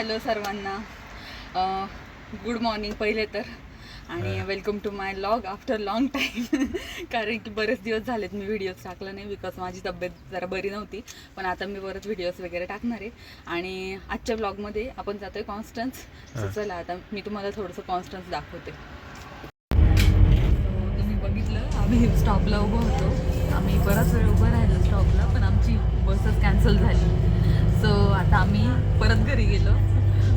Hello सर्वांना. Good morning पहिले तर. आणि welcome to my vlog after long time कारण की बरेच दिवस झालेत मी व्हिडिओज टाकला नाही बिकॉज माझी तब्येत जरा बरी नव्हती. पण आता मी परत व्हिडिओज वगैरे टाकणार आहे. आणि आजच्या ब्लॉगमध्ये आपण जातोय कॉन्स्टन्स सो चला आता मी तुम्हाला थोडंसं कॉन्स्टन्स दाखवते. तुम्ही बघितलं आम्ही स्टॉपला उभं होतो. आम्ही बराच वेळ उभं राहिलो स्टॉपला पण आमची बसच कॅन्सल झाली. सो आता आम्ही परत घरी गेलो.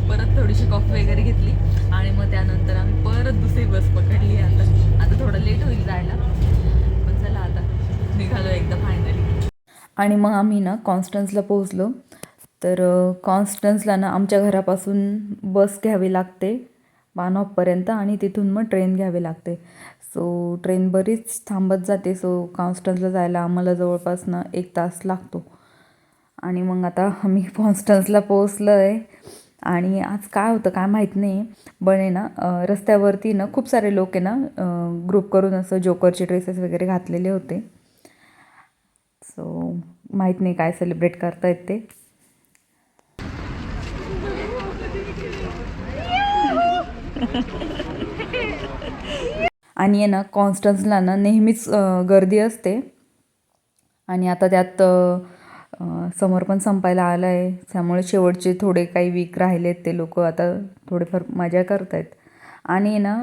परत थोडीशी कॉफी वगैरे घेतली आणि मग त्यानंतर आम्ही परत दुसरी बस पकडली आता. आता थोडं लेट होईल जायला. पण चला आता निघालो एकदा फायनली आणि मग आम्ही ना कॉन्स्टन्सला पोहोचलो. तर कॉन्स्टन्सला ना आमच्या घरापासून बस घ्यावी लागते बानॉपपर्यंत आणि तिथून मग ट्रेन घ्यावी लागते. सो ट्रेन बरीच थांबत जाते. सो कॉन्स्टन्सला जायला आम्हाला जवळपास ना एक तास लागतो. आणि मग आता आम्ही कॉन्स्टन्सला पोहोचलो आहे आणि आज काय होतं काय माहीत नाही पण आहे ना रस्त्यावरती ना खूप सारे लोक आहे ना ग्रुप करून असं जोकरचे ड्रेसेस वगैरे घातलेले होते. सो माहीत नाही काय सेलिब्रेट करतायत ते. आणि आहे ना कॉन्स्टन्सला ना नेहमीच गर्दी असते. आणि आता त्यात समोर पण संपायला आलं आहे त्यामुळे शेवटचे थोडे काही वीक राहिलेत ते लोक आता थोडेफार मजा करत आहेत आणि ना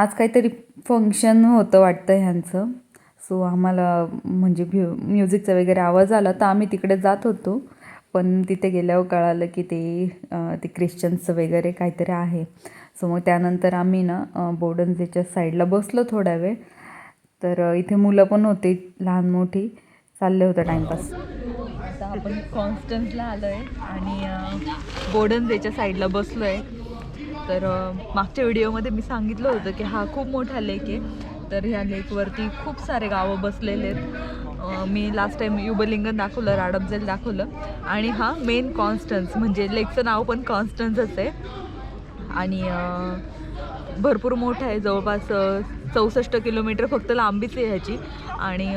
आज काहीतरी फंक्शन होतं वाटतं ह्यांचं. सो आम्हाला म्हणजे म्यु म्युझिकचा वगैरे आवाज आला तर आम्ही तिकडे जात होतो. पण तिथे गेल्यावर कळालं की ते ते ख्रिश्चन्सचं वगैरे काहीतरी आहे. सो मग त्यानंतर आम्ही ना अं, साईडला बसलो थोडा वेळ. तर इथे मुलं पण होती लहान मोठी. चालले होतं टाइमपास. आता आपण कॉन्स्टन्सला आलो आहे आणि गोल्डन वेच्या साईडला बसलो आहे तर मागच्या व्हिडिओमध्ये मी सांगितलं होतं की हा खूप मोठा लेक आहे. तर ह्या लेकवरती खूप सारे गावं बसलेले आहेत. मी लास्ट टाईम युबलिंगन दाखवलं राडबजेल दाखवलं. आणि हा मेन कॉन्स्टन्स म्हणजे लेकचं नाव पण कॉन्स्टन्सच आहे. आणि भरपूर मोठं आहे. जवळपास चौसष्ट किलोमीटर फक्त लांबीच आहे ह्याची. आणि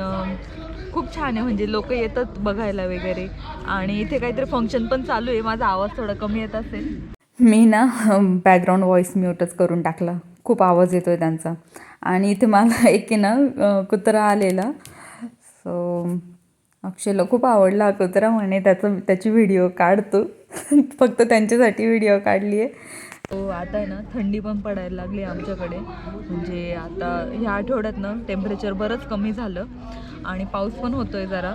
खूप छान आहे. म्हणजे लोक येतात बघायला वगैरे. आणि इथे काहीतरी फंक्शन पण चालू आहे. माझा आवाज थोडा कमी येत असेल. मी ना बॅकग्राऊंड व्हॉईस म्यूटच करून टाकला. खूप आवाज येतो आहे त्यांचा. आणि इथे मला एक आहे ना कुत्रा आलेला. सो अक्षयला खूप आवडला हा म्हणे त्याचं त्याची व्हिडिओ काढतो फक्त त्यांच्यासाठी व्हिडिओ काढली आहे. तो आता आहे ना थंडी पण पडायला लागली आमच्याकडे. म्हणजे आता ह्या आठवड्यात ना टेम्परेचर बरंच कमी झालं. आणि पाऊस पण होतो आहे जरा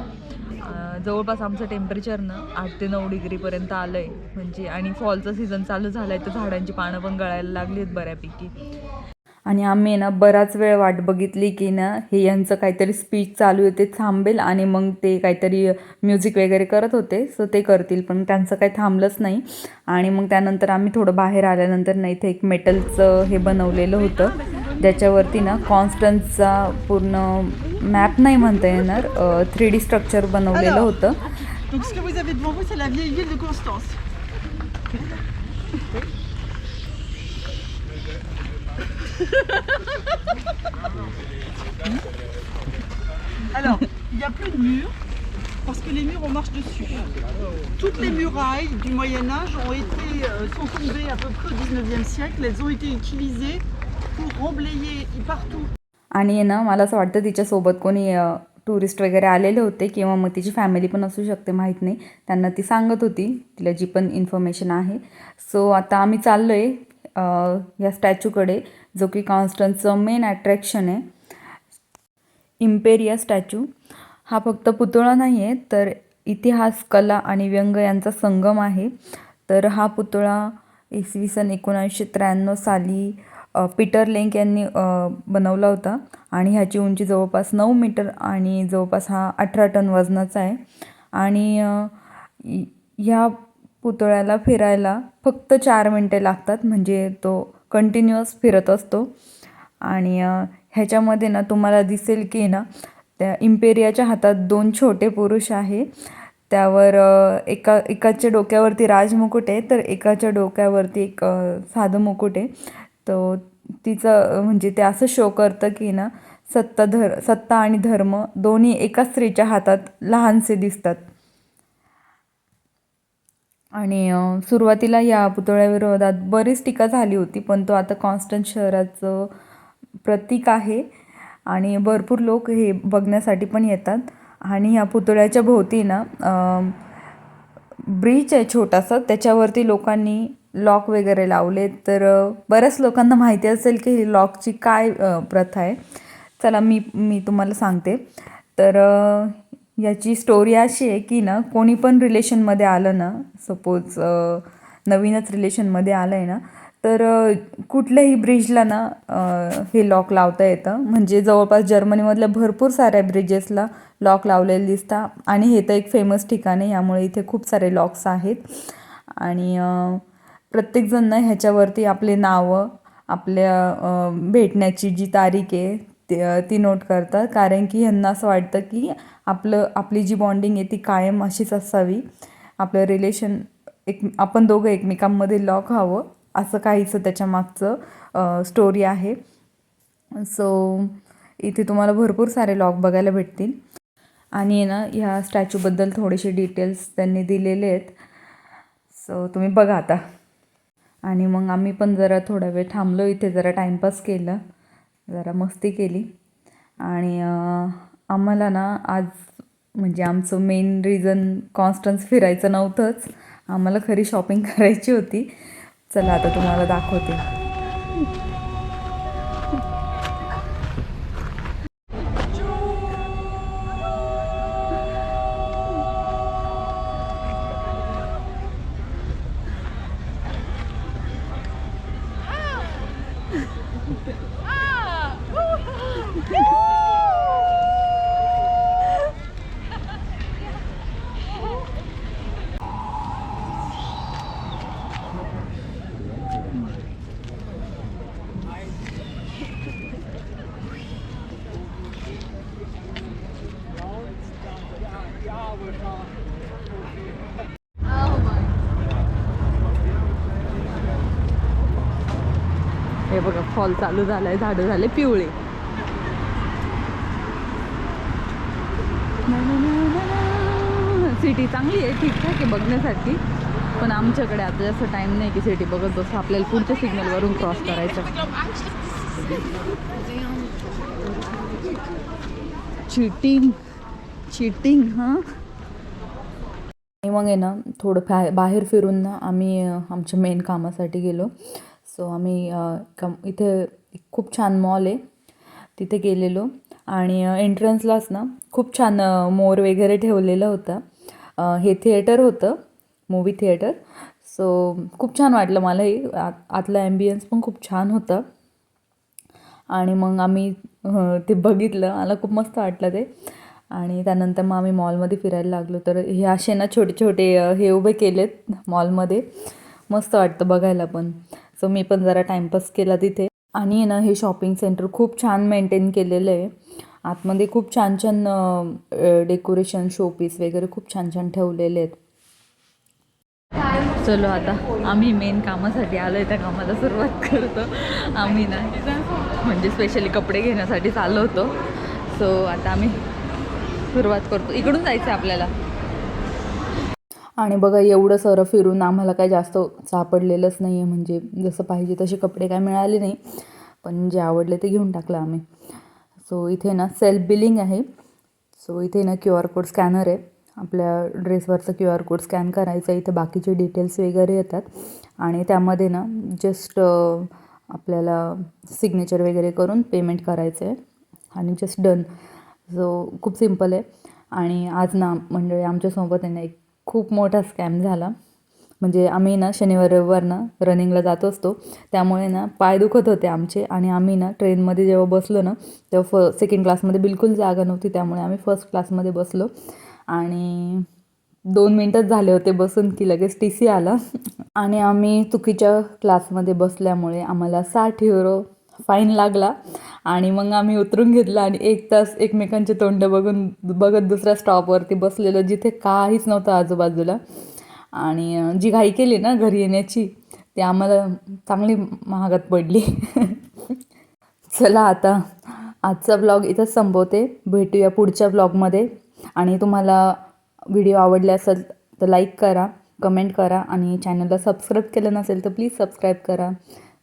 जवळपास आमचं टेम्परेचर ना आठ ते नऊ डिग्रीपर्यंत आलं आहे म्हणजे आणि फॉलचा सीझन चालू झाला आहे तर झाडांची पानं पण गळायला लागली आहेत बऱ्यापैकी. आणि आम्ही ना बराच वेळ वाट बघितली की ना हे यांचं काहीतरी स्पीच चालू आहे ते थांबेल आणि मग ते काहीतरी म्युझिक वगैरे करत होते. सो ते करतील पण त्यांचं काही थांबलंच नाही. आणि मग त्यानंतर आम्ही थोडं बाहेर आल्यानंतर ना इथे एक मेटलचं हे बनवलेलं होतं. ज्याच्यावरती ना कॉन्स्टन्सचा पूर्ण मॅप नाही म्हणता येणार थ्री डी स्ट्रक्चर बनवलेलं होतं. Alors, il n'y a plus de murs, parce que les murs, on marche dessus. Toutes les murailles du Moyen Âge ont été, sont tombées à peu près au 19e siècle. Elles ont été utilisées pour remblayer partout आणि आहे ना मला असं वाटतं तिच्यासोबत कोणी tourist वगैरे आलेले होते किंवा मग तिची फॅमिली पण असू शकते माहीत नाही त्यांना ती सांगत होती तिला जी पण इन्फॉर्मेशन आहे सो आता आम्ही चाललो आहे या स्टॅच्यूकडे जो की कॉन्स्टन्सचं मेन अट्रॅक्शन आहे. इम्पेरिया स्टॅच्यू हा फक्त पुतळा नाही आहे तर इतिहास कला आणि व्यंग यांचा संगम आहे. तर हा पुतळा इसवी सन एकोणीसशे त्र्याण्णव साली पीटर लेंक यांनी बनवला होता. आणि ह्याची उंची जवळपास नऊ मीटर आणि जवळपास हा अठरा टन वजनाचा आहे. आणि ह्या पुतळ्याला फिरायला फक्त चार मिनटे लागतात. म्हणजे तो कंटिन्युअस फिरत असतो. आणि ह्याच्यामध्ये ना तुम्हाला दिसेल की ना त्या इम्पेरियाच्या हातात दोन छोटे पुरुष आहे. त्यावर एका एकाच्या डोक्यावरती राजमुकुट आहे तर एकाच्या डोक्यावरती एक साधं मुकुट आहे. तो तिचं म्हणजे ते असं शो करतं की ना सत्ता धर सत्ता आणि धर्म दोन्ही एका स्त्रीच्या हातात लहानसे दिसतात. आणि सुरुवातीला या पुतळ्याविरोधात बरीच टीका झाली होती पण तो आता कॉन्स्टंट शहराचं प्रतीक आहे आणि भरपूर लोक हे बघण्यासाठी पण येतात. आणि ह्या पुतळ्याच्या भोवती ना ब्रिज आहे छोटासा त्याच्यावरती लोकांनी लॉक वगैरे लावले. तर बऱ्याच लोकांना माहिती असेल की ही लॉकची काय प्रथा आहे. चला मी मी तुम्हाला सांगते. तर याची स्टोरी अशी आहे की ना कोणी पण रिलेशनमध्ये आलं ना सपोज नवीनच रिलेशनमध्ये आलं आहे ना तर कुठल्याही ब्रिजला ना हे लॉक लावता येतं. म्हणजे जवळपास जर्मनीमधल्या भरपूर साऱ्या ब्रिजेसला लॉक लावलेले दिसतात आणि हे तर एक फेमस ठिकाण आहे यामुळे इथे खूप सारे लॉक्स आहेत. आणि प्रत्येकजण ना ह्याच्यावरती आपले नावं आपल्या भेटण्याची जी तारीख आहे ते ती नोट करतात. कारण की ह्यांना असं वाटतं की आपलं आपली जी बॉन्डिंग आहे ती कायम अशीच असावी. आपलं रिलेशन एक आपण दोघं एकमेकांमध्ये लॉक हवं असं काहीचं त्याच्या मागचं स्टोरी आहे. सो इथे तुम्हाला भरपूर सारे लॉक बघायला भेटतील. आणि ना ह्या स्टॅच्यूबद्दल थोडेसे डिटेल्स त्यांनी दिलेले आहेत. सो तुम्ही बघा आता. आणि मग आम्ही पण जरा थोडा वेळ थांबलो इथे जरा टाईमपास केलं. जरा मस्ती केली. आणि आम्हाला ना आज म्हणजे आमचं मेन रिझन कॉन्स्टन्स फिरायचं नव्हतंच. आम्हाला खरी शॉपिंग करायची होती. चला आता तुम्हाला दाखवते. हे बघा फॉल चालू झालाय झाडं झाले पिवळे. सिटी चांगली आहे ठीकठाक आहे बघण्यासाठी पण आमच्याकडे आता जास्त टाइम नाही की सिटी बघत बस. आपल्याला पुढच्या सिग्नलवरून क्रॉस करायचं. चिटिंग चिटिंग हां? आणि मग आहे ना थोडं फॅ बाहेर फिरून ना आम्ही आमच्या मेन कामासाठी गेलो. सो आम्ही कम इथे खूप छान मॉल आहे. तिथे गेलेलो आणि एंट्रन्सलाच ना खूप छान मोर वगैरे ठेवलेलं होतं. हे थिएटर होतं मूवी थिएटर. सो खूप छान वाटलं मलाही आत आतला ॲम्बियन्स पण खूप छान होतं. आणि मग आम्ही ते बघितलं. मला खूप मस्त वाटलं ते. आणि त्यानंतर मग आम्ही मॉलमध्ये फिरायला लागलो. तर हे असे ना छोटे छोटे हे उभे केलेत मॉलमध्ये. मस्त वाटतं बघायला पण. सो मी पण जरा टाईमपास केला तिथे. आणि ना हे शॉपिंग सेंटर खूप छान मेंटेन केलेलं आहे. आतमध्ये खूप छान छान डेकोरेशन शोपीस वगैरे खूप छान छान ठेवलेले आहेत. चलो आता आम्ही मेन कामासाठी आलो आहे त्या कामाला सुरुवात करतो. आम्ही ना म्हणजे स्पेशली कपडे घेण्यासाठी चाललो होतो. सो आता आम्ही सुरुवात करतो. इकडून जायचं आहे आपल्याला. आणि बघा एवढं सरं फिरून आम्हाला काय जास्त सापडलेलंच नाही आहे म्हणजे जसं पाहिजे तसे कपडे काय मिळाले नाही. पण जे आवडले ते घेऊन टाकलं आम्ही. सो इथे ना सेल्फ बिलिंग आहे. सो इथे ना क्यू आर कोड स्कॅनर आहे. आपल्या ड्रेसवरचं क्यू आर कोड स्कॅन करायचं इथे बाकीचे डिटेल्स वगैरे येतात. आणि त्यामध्ये ना जस्ट आपल्याला सिग्नेचर वगैरे करून पेमेंट करायचं आहे. आणि जस्ट डन सो खूप सिंपल आहे. आणि आज ना मंडळी आमच्यासोबत आहे ना एक खूप मोठा स्कॅम झाला. म्हणजे आम्ही ना शनिवार रविवार ना रनिंगला जात असतो. त्यामुळे ना पाय दुखत होते आमचे आणि आम्ही ना ट्रेनमध्ये जेव्हा बसलो ना तेव्हा फ सेकंड क्लासमध्ये बिलकुल जागा नव्हती. त्यामुळे आम्ही फर्स्ट क्लासमध्ये बसलो. आणि दोन मिनटंच झाले होते बसून की लगेच टी सी आला. आणि आम्ही चुकीच्या क्लासमध्ये बसल्यामुळे आम्हाला साठ युरो फाईन लागला आणि मग आम्ही उतरून घेतला आणि एक तास एकमेकांचे तोंड बघून बघत दुसऱ्या स्टॉपवरती बसलेलं जिथे काहीच नव्हतं आजूबाजूला. आणि जी घाई केली ना घरी येण्याची ती आम्हाला चांगली महागात पडली. चला आता आजचा ब्लॉग इथंच संपवते. भेटूया पुढच्या ब्लॉगमध्ये. आणि तुम्हाला व्हिडिओ आवडले असेल तर लाईक करा कमेंट करा आणि चॅनलला सबस्क्राईब केलं नसेल तर प्लीज सबस्क्राईब करा.